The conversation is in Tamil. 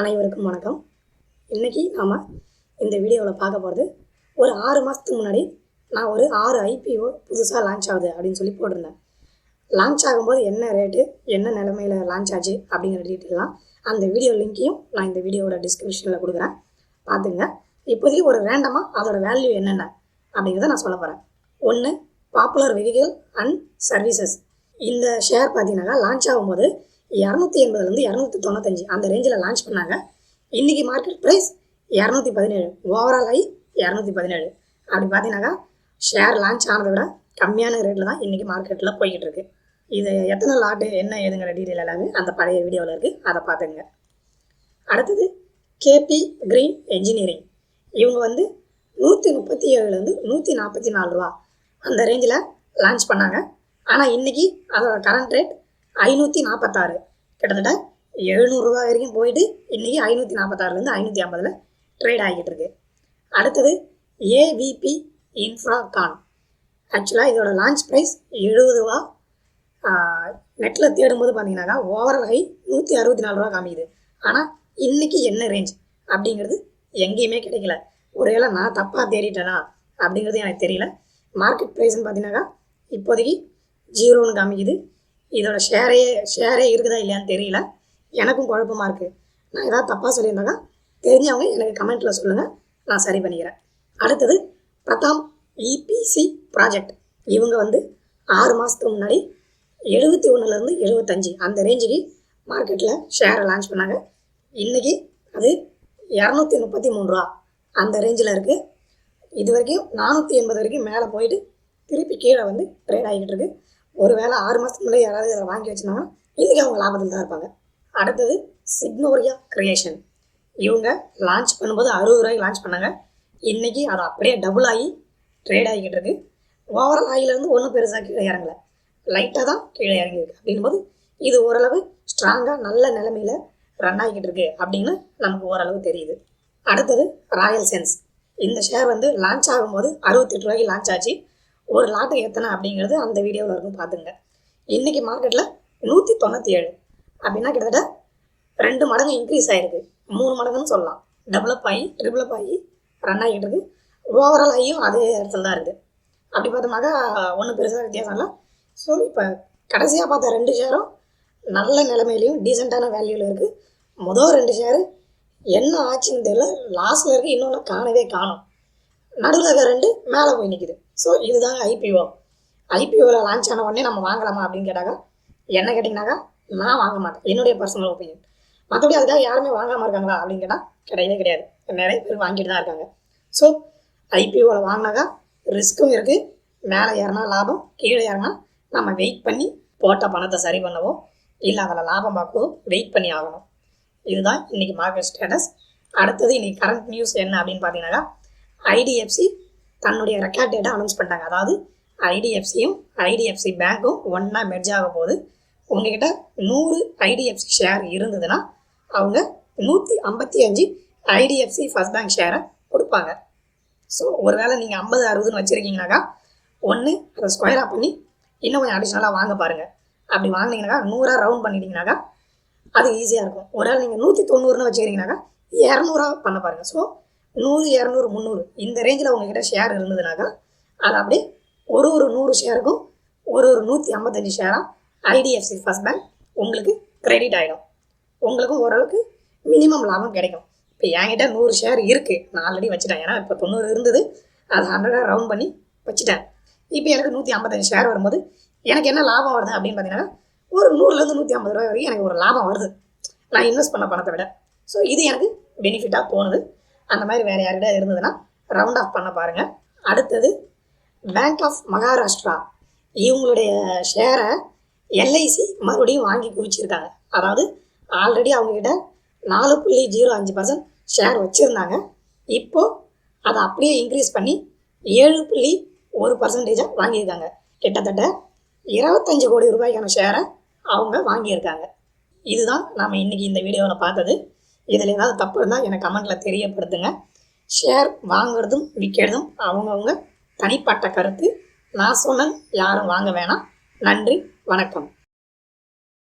அனைவருக்கும் வணக்கம். இன்றைக்கி நாம் இந்த வீடியோவில் பார்க்க போகிறது ஒரு ஆறு மாதத்துக்கு முன்னாடி நான் ஒரு ஆறு ஐபிஓ புதுசாக லான்ச் ஆகுது அப்படின்னு சொல்லி போட்டிருந்தேன். லான்ச் ஆகும்போது என்ன ரேட்டு என்ன நிலமையில் லான்ச் ஆச்சு அப்படிங்கிற டீட்டெயிலாம் அந்த வீடியோ லிங்க்கையும் நான் இந்த வீடியோவோட டிஸ்கிரிப்ஷனில் கொடுக்குறேன். பார்த்துங்க. இப்போதைக்கு ஒரு ரேண்டமாக அதோட வேல்யூ என்னென்ன அப்படிங்கிறத நான் சொல்ல போகிறேன் ஒன்று பாப்புலர் வெஹிக்கிள் அண்ட் சர்வீசஸ் இந்த ஷேர் பார்த்தீங்கன்னாக்கா லான்ச் ஆகும்போது இரநூத்தி எண்பதுலேருந்து இரநூத்தி தொண்ணூத்தஞ்சு. அந்த ரேஞ்சில் லான்ச் பண்ணாங்க. இன்றைக்கி மார்க்கெட் ப்ரைஸ் இரநூத்தி பதினேழு. ஓவரால் ஆகி இரநூத்தி பதினேழு. அப்படி பார்த்தீங்கன்னாக்கா ஷேர் லான்ச் ஆனதை விட கம்மியான ரேட்டில் தான் இன்றைக்கி மார்க்கெட்டில் போய்கிட்டு இருக்கு. இது எத்தனை லாட்டு என்ன ஏதுங்கிற டீட்டெயில் எல்லாமே அந்த பழைய வீடியோவில் இருக்குது அதை பார்த்துங்க அடுத்தது கேபி கிரீன் என்ஜினியரிங். இவங்க வந்து நூற்றி முப்பத்தி ஏழுலேருந்து நூற்றி நாற்பத்தி நாலு ரூபா அந்த ரேஞ்சில் லான்ச் பண்ணாங்க. ஆனால் இன்றைக்கி அதோட கரண்ட் ரேட் ஐநூற்றி நாற்பத்தாறு கிட்டத்தட்ட எழுநூறுரூவா வரைக்கும் போயிட்டு இன்றைக்கி ஐநூற்றி நாற்பத்தாறுலேருந்து ஐநூற்றி ஐம்பதில் ட்ரேட் ஆகிட்டு இருக்கு. அடுத்தது ஏவிபி இன்ஃப்ராகான் ஆக்சுவலாக இதோட லான்ச் ப்ரைஸ் எழுபது ரூபா. நெட்டில் தேடும்போது பார்த்தீங்கன்னாக்கா ஓவரால் ஹை நூற்றி அறுபத்தி நாலு ரூபா காமிக்குது. ஆனால் இன்றைக்கி என்ன ரேஞ்ச் அப்படிங்கிறது எங்கேயுமே கிடைக்கல. ஒருவேளை நான் தப்பாக தேடிட்டேனா அப்படிங்கிறது எனக்கு தெரியல. மார்க்கெட் ப்ரைஸ்னு பார்த்தீங்கன்னாக்கா இப்போதைக்கு ஜீரோன்னு காமிக்குது. இதோட ஷேரே ஷேரே இருக்குதா இல்லையான்னு தெரியல. எனக்கும் குழப்பமாக இருக்குது நான் ஏதாவது தப்பாக சொல்லியிருந்தாக்கா தெரிஞ்சவங்க எனக்கு கமெண்ட்டில் சொல்லுங்கள் நான் சரி பண்ணிக்கிறேன். அடுத்தது பிரதாம் இபிசி ப்ராஜெக்ட் இவங்க வந்து ஆறு மாதத்துக்கு முன்னாடி எழுபத்தி ஒன்றுலேருந்து எழுபத்தஞ்சு அந்த ரேஞ்சுக்கு மார்க்கெட்டில் ஷேரை லான்ச் பண்ணாங்க. இன்றைக்கி அது இரநூத்தி முப்பத்தி மூணு ரூபா அந்த ரேஞ்சில் இருக்குது இது வரைக்கும் நானூற்றி எண்பது வரைக்கும் மேலே போயிட்டு திருப்பி கீழே வந்து ட்ரேட் ஆகிக்கிட்டு இருக்குது ஒரு வேளை ஆறு மாதத்துக்கு முன்னாடி யாராவது இதை வாங்கி வச்சுருந்தாங்கன்னா இன்றைக்கி அவங்க லாபத்தில் தான் இருப்பாங்க. அடுத்தது சிக்னோரியா கிரியேஷன் இவங்க லான்ச் பண்ணும்போது அறுபது ரூபாய்க்கு லான்ச் பண்ணாங்க. இன்றைக்கி அது அப்படியே டபுள் ஆகி ட்ரேட் ஆகிக்கிட்டு இருக்குது ஓவரால் ஆகிலேருந்து ஒன்றும் பெருசாக கீழே இறங்கலை. லைட்டாக தான் கீழே இறங்கியிருக்கு. அப்படின்போது இது ஓரளவு ஸ்ட்ராங்காக நல்ல நிலமையில் ரன் ஆகிக்கிட்டு இருக்கு அப்படின்னு நமக்கு ஓரளவு தெரியுது. அடுத்தது ராயல் சென்ஸ் இந்த ஷேர் வந்து லான்ச் ஆகும்போது அறுபத்தெட்டு ரூபாய்க்கு லான்ச் ஆச்சு. ஒரு லாட்டு எத்தனை அப்படிங்கிறது அந்த வீடியோவில் இருக்கும் பார்த்துங்க. இன்றைக்கி மார்க்கெட்டில் நூற்றி தொண்ணூற்றி ஏழு அப்படின்னா கிட்டத்தட்ட ரெண்டு மடங்கு இன்க்ரீஸ் ஆகிருக்கு மூணு மடங்குன்னு சொல்லலாம். டெவலப் ஆகி ட்ரிபிளப் ஆகி ரன் ஆகிட்டு இருக்கு. ஓவரால் ஆகியும் அதே இடத்துல தான் இருக்குது அப்படி பார்த்தோம்னாக்கா ஒன்றும் பெருசாக வித்தியாசம் இல்லை. ஸோ இப்போ கடைசியாக பார்த்த ரெண்டு ஷேரும் நல்ல நிலைமையிலையும் டீசெண்டான வேல்யூவில் இருக்குது மொதல் ரெண்டு ஷேரு என்ன ஆச்சுன்னு தெரியல. லாஸ்ட்டில் இருக்குது இன்னொன்று காணவே காணும். நடுவில் இருக்க ரெண்டு மேலே போய் நிற்கிது ஸோ இதுதாங்க ஐபிஓ ஐபிஓவில் லான்ச் ஆன உடனே நம்ம வாங்கலாமா அப்படின்னு கேட்டாக்கா என்ன கேட்டிங்கனாக்கா நான் வாங்க மாட்டேன். என்னுடைய பர்சனல் ஒப்பீனியன் மற்றபடி அதுக்காக யாருமே வாங்காமல் இருக்காங்களா அப்படின்னு கேட்டால் கிடையவே கிடையாது. நிறைய பேர் வாங்கிட்டு தான் இருக்காங்க. ஸோ ஐபிஓவில் வாங்கினாக்கா ரிஸ்க்கும் இருக்குது மேலே ஏறினா லாபம் கீழே ஏறினா நம்ம வெயிட் பண்ணி போட்ட பணத்தை சரி பண்ணவோ இல்லை அதில் லாபம் பார்க்கவோ வெயிட் பண்ணி ஆகணும். இதுதான் இன்றைக்கி மார்க்கெட் ஸ்டேட்டஸ் அடுத்தது இன்றைக்கி கரண்ட் நியூஸ் என்ன அப்படின்னு பார்த்தீங்கன்னாக்கா ஐடிஎஃப்சி தன்னுடைய ரெக்கார்ட் டேட்டா அனௌன்ஸ் பண்ணிட்டாங்க. அதாவது ஐடிஎஃப்சியும் ஐடிஎஃப்சி பேங்க்கும் ஒன்றா மெர்ஜ் ஆக போகுது. உங்ககிட்ட நூறு ஐடிஎஃப்சி ஷேர் இருந்ததுன்னா அவங்க நூற்றி ஐம்பத்தி அஞ்சு ஐடிஎஃப்சி ஃபஸ்ட் பேங்க் ஷேரை கொடுப்பாங்க. ஸோ ஒருவேளை நீங்கள் ஐம்பது அறுபதுன்னு வச்சுருக்கீங்கனாக்கா ஒன்று அதை ஸ்கொயராக பண்ணி இன்னும் கொஞ்சம் அடிஷ்னலாக வாங்க பாருங்கள் அப்படி வாங்கினீங்கனாக்கா நூறாக ரவுண்ட் பண்ணிட்டீங்கனாக்கா அது ஈஸியாக இருக்கும். ஒருவேளை நீங்கள் நூற்றி தொண்ணூறுன்னு வச்சுக்கிறீங்கனாக்கா இரநூறா பண்ண பாருங்கள் ஸோ நூறு இரநூறு முந்நூறு. இந்த ரேஞ்சில் உங்ககிட்ட ஷேர் இருந்ததுனாக்கா அது அப்படியே ஒரு ஒரு நூறு ஷேருக்கும் ஒரு ஒரு நூற்றி ஐம்பத்தஞ்சு ஷேராக ஐடிஎஃப்சி ஃபஸ்ட் பேங்க் உங்களுக்கு கிரெடிட் ஆகிடும் உங்களுக்கும் ஓரளவுக்கு மினிமம் லாபம் கிடைக்கும். இப்போ என்கிட்ட நூறு ஷேர் இருக்குது நான் ஆல்ரெடி வச்சுட்டேன். ஏன்னா இப்போ தொண்ணூறு இருந்தது. அதை ஹண்ட்ரடாக ரவுண்ட் பண்ணி வச்சுட்டேன். இப்போ எனக்கு நூற்றி ஐம்பத்தஞ்சு ஷேர் வரும்போது எனக்கு என்ன லாபம் வருது அப்படின்னு பார்த்தீங்கன்னா ஒரு நூறுலேருந்து நூற்றி ஐம்பது ரூபாய் வரைக்கும் எனக்கு ஒரு லாபம் வருது. நான் இன்வெஸ்ட் பண்ண பணத்தை விட. ஸோ இது எனக்கு பெனிஃபிட்டாக தோணுது அந்த மாதிரி வேறு யார்கிட்ட இருந்ததுன்னா ரவுண்ட் ஆஃப் பண்ண பாருங்கள் அடுத்தது பேங்க் ஆஃப் மகாராஷ்டிரா இவங்களுடைய ஷேரை எல்ஐசி மறுபடியும் வாங்கி குவிச்சிருக்காங்க. அதாவது ஆல்ரெடி அவங்கக்கிட்ட நாலு புள்ளி ஜீரோ அஞ்சு பர்சன்ட் ஷேர் வச்சுருந்தாங்க. இப்போது அதை அப்படியே இன்க்ரீஸ் பண்ணி ஏழு புள்ளி ஒரு பர்சன்டேஜாக வாங்கியிருக்காங்க. கிட்டத்தட்ட இருபத்தஞ்சி கோடி ரூபாய்க்கான ஷேரை அவங்க வாங்கியிருக்காங்க. இதுதான் நாம் இன்றைக்கி இந்த வீடியோவில் பார்த்தது. இதில் ஏதாவது தப்பு இருந்தால் எனக்கு கமெண்ட்டில் தெரியப்படுத்துங்க. ஷேர் வாங்குறதும் விற்கிறதும் அவங்கவுங்க தனிப்பட்ட கருத்து. நான் சொன்னேன் யாரும் வாங்க வேணாம். நன்றி வணக்கம்.